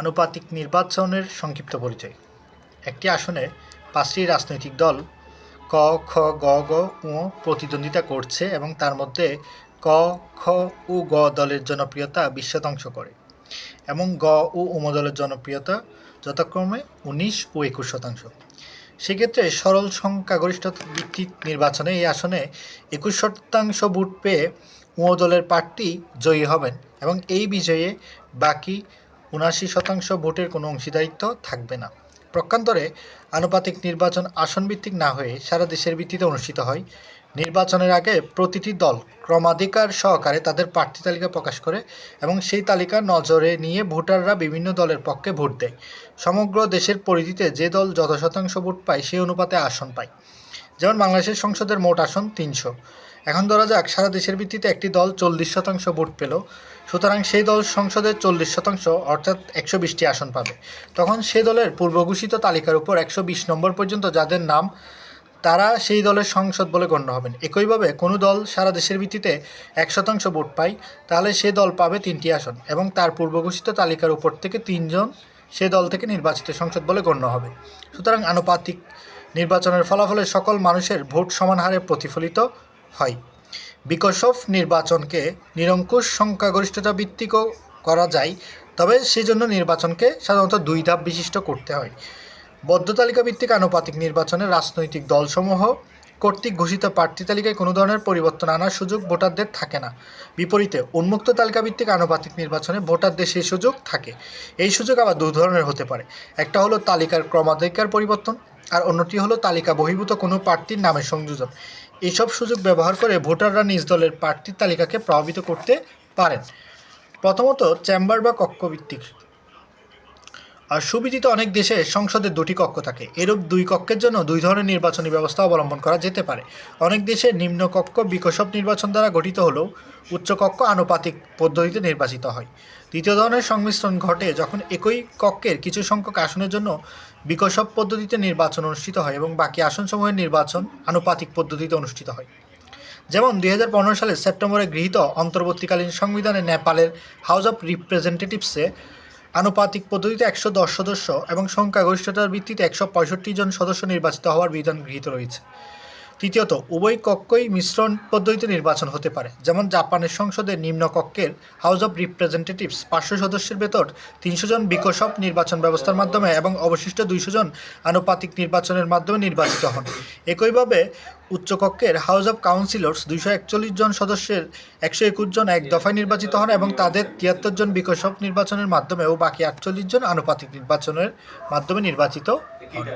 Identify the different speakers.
Speaker 1: আনুপাতিক নির্বাচনের সংক্ষিপ্ত পরিচয়। একটি আসনে পাঁচটি রাজনৈতিক দল ক, খ, গ গ ও প্রতিদ্বন্দ্বিতা করছে এবং তার মধ্যে ক, খ, উ, গ দলের জনপ্রিয়তা বিশ শতাংশ করে এবং গ ও উম দলের জনপ্রিয়তা যথাক্রমে উনিশ ও একুশ শতাংশ। সেক্ষেত্রে সরল সংখ্যাগরিষ্ঠতা ভিত্তিক নির্বাচনে এই আসনে একুশ শতাংশ ভোট পেয়ে উম দলের প্রার্থী জয়ী হবেন এবং এই বিজয়ে বাকি উনাশি শতাংশ ভোটের কোনো অংশীদারিত্ব থাকবে না। প্রক্ষান্তরে আনুপাতিক নির্বাচন আসন ভিত্তিক না হয়ে সারা দেশের ভিত্তিতে অনুষ্ঠিত হয়। নির্বাচনের আগে প্রতিটি দল ক্রমাধিকার সহকারে তাদের প্রার্থী তালিকা প্রকাশ করে এবং সেই তালিকা নজরে নিয়ে ভোটাররা বিভিন্ন দলের পক্ষে ভোট দেয়। সমগ্র দেশের পরিধিতে যে দল যত শতাংশ ভোট পায়, সেই অনুপাতে আসন পায়। যেমন বাংলাদেশের সংসদের মোট আসন তিনশো। এখন ধরা যাক, সারা দেশের ভিত্তিতে একটি দল চল্লিশ শতাংশ ভোট পেল। সুতরাং সেই দল সংসদের চল্লিশ শতাংশ, অর্থাৎ একশো বিশটি আসন পাবে। তখন সেই দলের পূর্বঘোষিত তালিকার উপর একশো বিশ নম্বর পর্যন্ত যাদের নাম, তারা সেই দলের সংসদ বলে গণ্য হবেন। একইভাবে কোনো দল সারা দেশের ভিত্তিতে এক শতাংশ ভোট পায়, তাহলে সে দল পাবে তিনটি আসন এবং তার পূর্বঘোষিত তালিকার উপর থেকে তিনজন সে দল থেকে নির্বাচিত সংসদ বলে গণ্য হবে। সুতরাং আনুপাতিক নির্বাচনের ফলাফলে সকল মানুষের ভোট সমান হারে প্রতিফলিত হয়। বিকশফ নির্বাচনকে নিরঙ্কুশ সংখ্যাগরিষ্ঠতা ভিত্তিক করা যায়, তবে সেজন্য নির্বাচনকে সাধারণত দুই ধাপ বিশিষ্ট করতে হয়। বদ্ধ তালিকা ভিত্তিক আনুপাতিক নির্বাচনে রাজনৈতিক দলসমূহ কর্তৃক ঘোষিত প্রার্থী তালিকায় কোনো ধরনের পরিবর্তন আনার সুযোগ ভোটারদের থাকে না। বিপরীতে, উন্মুক্ত তালিকা ভিত্তিক আনুপাতিক নির্বাচনে ভোটারদের সেই সুযোগ থাকে। এই সুযোগ আবার দু ধরনের হতে পারে। একটা হলো তালিকার ক্রমাধিকার পরিবর্তন আর অন্যটি হলো তালিকা বহির্ভূত কোনো প্রার্থীর নামের সংযোজন। এইসব সুযোগ ব্যবহার করে ভোটাররা নিজ দলের প্রার্থীর তালিকাকে প্রভাবিত করতে পারেন। প্রথমত, চেম্বার বা কক্ষ ভিত্তিক আর সুবিদিত অনেক দেশে সংসদের দুটি কক্ষ থাকে। এরূপ দুই কক্ষের জন্য দুই ধরনের নির্বাচনী ব্যবস্থা অবলম্বন করা যেতে পারে। অনেক দেশে নিম্ন কক্ষ বিকশপ নির্বাচন দ্বারা গঠিত হলেও উচ্চ কক্ষ আনুপাতিক পদ্ধতিতে নির্বাচিত হয়। দ্বিতীয় ধরনের সংমিশ্রণ ঘটে যখন একই কক্ষের কিছু সংখ্যক আসনের জন্য বিকশপ পদ্ধতিতে নির্বাচন অনুষ্ঠিত হয় এবং বাকি আসনসমূহের নির্বাচন আনুপাতিক পদ্ধতিতে অনুষ্ঠিত হয়। যেমন দুই হাজার পনেরো সালের সেপ্টেম্বরে গৃহীত অন্তর্বর্তীকালীন সংবিধানে নেপালের হাউস অফ রিপ্রেজেন্টেটিভসে আনুপাতিক পদ্ধতিতে একশো দশ সদস্য এবং সংখ্যাগরিষ্ঠতার ভিত্তিতে একশো পঁয়ষট্টি জন সদস্য নির্বাচিত হওয়ার বিধান গৃহীত রয়েছে। তৃতীয়ত, উভয় কক্ষই মিশ্রণ পদ্ধতিতে নির্বাচন হতে পারে, যেমন জাপানের সংসদের নিম্ন কক্ষের হাউস অফ রিপ্রেজেন্টেটিভস পাঁচশো সদস্যের ভেতর তিনশো জন বিকশপ নির্বাচন ব্যবস্থার মাধ্যমে এবং অবশিষ্ট দুইশো জন আনুপাতিক নির্বাচনের মাধ্যমে নির্বাচিত হন। একইভাবে, উচ্চকক্ষের হাউস অফ কাউন্সিলর্স দুইশো একচল্লিশ জন সদস্যের একশো একুশ জন এক দফায় নির্বাচিত হন এবং তাদের তিয়াত্তর জন বিকশপ নির্বাচনের মাধ্যমে ও বাকি আটচল্লিশ জন আনুপাতিক নির্বাচনের মাধ্যমে নির্বাচিত হন।